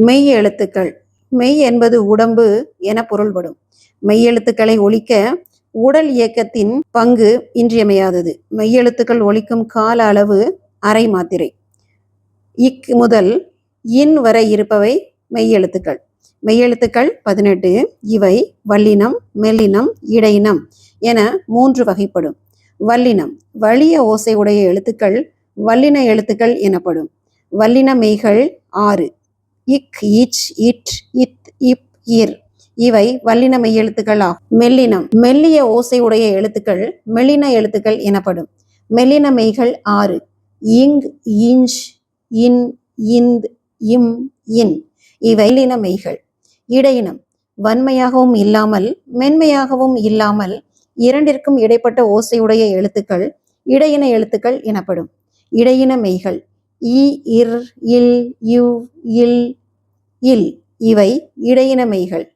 மெய் எழுத்துக்கள் மெய் என்பது உடம்பு என பொருள்படும். மெய் எழுத்துக்களை ஒழிக்க உடல் இயக்கத்தின் பங்கு இன்றியமையாதது. மெய்யெழுத்துக்கள் ஒழிக்கும் கால அளவு அரை மாத்திரை. இக் முதல் இன் வரை இருப்பவை மெய்யெழுத்துக்கள். மெய்யெழுத்துக்கள் பதினெட்டு இவை வல்லினம் மெல்லினம் இடையினம் என மூன்று வகைப்படும். வல்லினம் வலிய ஓசை உடைய எழுத்துக்கள் வல்லின எழுத்துக்கள் எனப்படும். வல்லின மெய்கள் ஆறு. இக் இச் இட் இத் இப் இர். இவை வல்லின மெய்யெழுத்துக்கள் ஆகும். மெல்லினம் மெல்லிய ஓசை உடைய எழுத்துக்கள் மெல்லின எழுத்துக்கள் எனப்படும். மெல்லின மெய்கள் ஆறு. இங் இஞ்ச் இன் இந்த் இம் இன். இவை மெய்கள் இடையினம் வன்மையாகவும் இல்லாமல் மென்மையாகவும் இல்லாமல் இரண்டிற்கும் இடைப்பட்ட ஓசையுடைய எழுத்துக்கள் இடையின எழுத்துக்கள் எனப்படும். இடையின மெய்கள் இ இர் இல் யு இல் இல் இவை இடையினமைகள்.